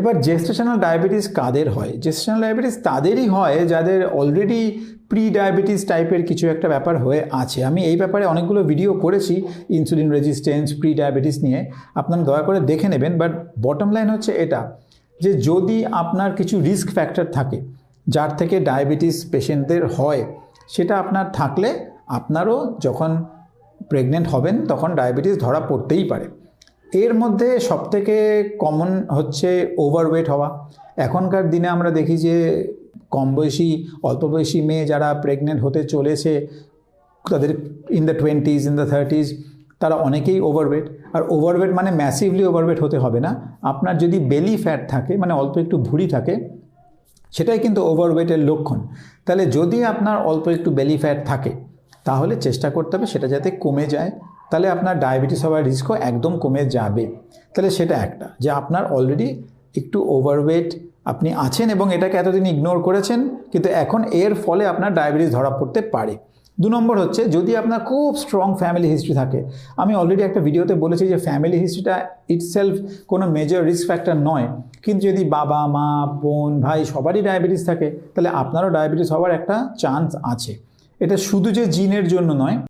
এবার gestational diabetes কাদের হয়? Gestational diabetes তাদেরই হয় যাদের অলরেডি প্রি ডায়াবেটিস টাইপের কিছু একটা ব্যাপার হয়ে আছে। আমি এই ব্যাপারে অনেকগুলো ভিডিও করেছি ইনসুলিন রেজিস্ট্যান্স প্রি ডায়াবেটিস নিয়ে। আপনারা দয়া করে দেখে নেবেন বাট বটম লাইন হচ্ছে এটা, যে যদি আপনার কিছু রিস্ক ফ্যাক্টর থাকে, যার থেকে ডায়াবেটিস পেশেন্টদের হয়, সেটা আপনার থাকলে আপনারও যখন প্রেগনেন্ট হবেন, তখন ডায়াবেটিস ধরা পড়তেই পারে। এর মধ্যে সবথেকে কমন হচ্ছে ওভারওয়েট হওয়া। এখনকার দিনে আমরা দেখি যে কম বয়সী, অল্প বয়সী মেয়ে যারা প্রেগনেন্ট হতে চলেছে, তাদের in the twenties in the thirties তারা অনেকেই ওভারওয়েট আর ওভারওয়েট মানে ম্যাসিভলি ওভারওয়েট হতে হবে না। আপনার যদি বেলি ফ্যাট থাকে মানে অল্প একটু ভুঁড়ি থাকে, সেটাই কিন্তু ওভারওয়েটের লক্ষণ। তাহলে যদি আপনার অল্প একটু বেলি ফ্যাট থাকে, তাহলে চেষ্টা করতে হবে সেটা যাতে কমে যায়। তাহলে আপনার ডায়াবেটিস হওয়ার রিস্কও একদম কমে যাবে। তাহলে সেটা একটা, যে আপনার অলরেডি একটু ওভারওয়েট আপনি আছেন এবং এটাকে এতদিন ইগনোর করেছেন, কিন্তু এখন এর ফলে আপনার ডায়াবেটিস ধরা পড়তে পারে। দু নম্বর হচ্ছে, যদি আপনার খুব স্ট্রং ফ্যামিলি হিস্ট্রি থাকে, আমি অলরেডি একটা ভিডিওতে বলেছি যে ফ্যামিলি হিস্ট্রিটা ইটসেলফ কোনো মেজর রিস্ক ফ্যাক্টর নয়, কিন্তু যদি বাবা, মা, বোন, ভাই সবারই ডায়াবেটিস থাকে, তাহলে আপনারও ডায়াবেটিস হওয়ার একটা চান্স আছে। এটা শুধু যে জিনের জন্য নয়